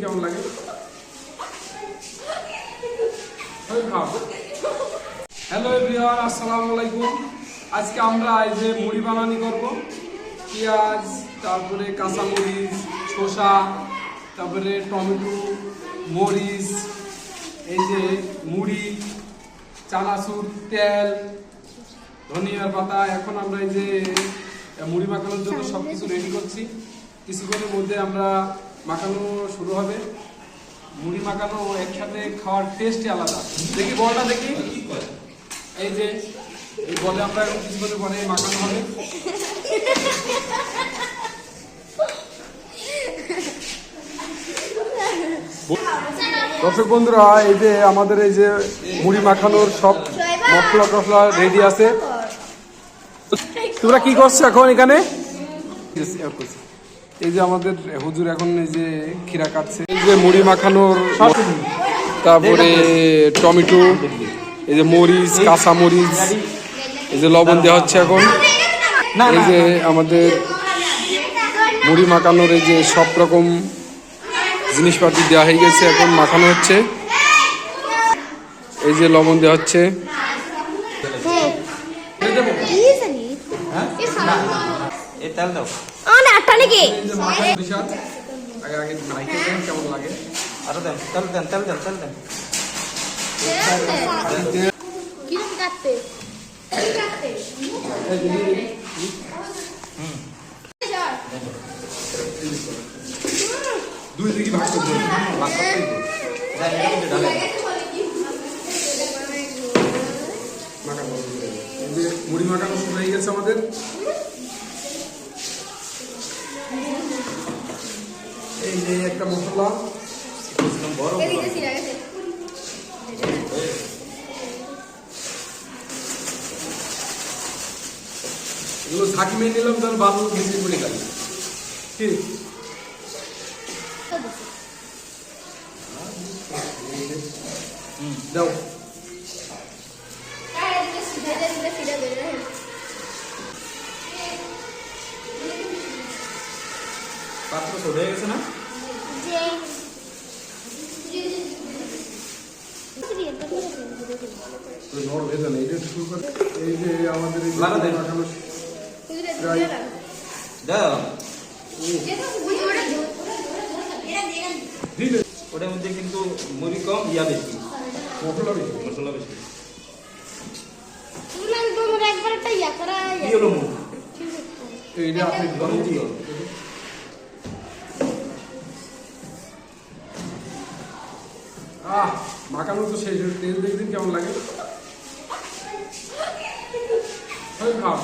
কেমন লাগে? Hello everyone আসসালামু আলাইকুম। আজকে আমরা এই যে মুড়ি বানানি করব। পেঁয়াজ, তারপরে কাঁচামরিচ, শসা, তারপরে টমেটো, মরিচ, এই যে মুড়ি, চানাচুর, তেল, ধনিয়ার পাতা। এখন আমরা এই যে মুড়ি মাখানোর জন্য সব কিছু রেডি করছি। কিছুক্ষণের মধ্যে আমরা মাখানো শুরু হবে। মুড়ি মাখানো একসাথে খাওয়ার টেস্টই আলাদা। দেখি বলটা দেখি। এই যে, এই বলে আমরা এখন কিছুক্ষণের পরে মাখানো হবে। দর্শক বন্ধুরা, এই যে আমাদের এই যে মুড়ি মাখানোর সব মশলা টসলা রেডি আছে। তোমরা কি করছ এখন এখানে? এই যে আমাদের হুজুর এখন এই যে খিরা কাটছে এই যে মুড়ি মাখানোর তারপরে টমেটো এই যে মরিচ কাঁচা মরিচ এই যে লবণ দেওয়া হচ্ছে এখন। এই যে আমাদের মুড়ি মাখানোর এই যে সব রকম জিনিসপাতি দেওয়া হয়ে গেছে এখন মাখানো হচ্ছে। এই যে লবণ দেওয়া হচ্ছে। এ তেল দাও আমার আটটা নাকি আগে আগে দেন কেমন লাগে আরও দেন তেল দেন তেল দেন তেল দেন কীরকম কাটতে দুই দিকে ভাগ করতে। যাই এটা যে মুড়ি মাখানো শুরু হয়ে গেছে আমাদের এই যে একটা মশলা। বড় এগুলো ঝাঁকি মেয়ে নিলাম তাহলে ভালো বেশি করে গেল কি? দাও। পাত্র হয়ে গেছে না? এই যে আমাদের ওটার মধ্যে কিন্তু মুড়ি কম ইয়া বেশি। মশলা বেশি। মশলা বেশি। একবার একটা ইয়া করা এইটা আপনি গরম দিও আহ মাখানো তো শেষ তেল দেখবেন কেমন লাগে? খাও।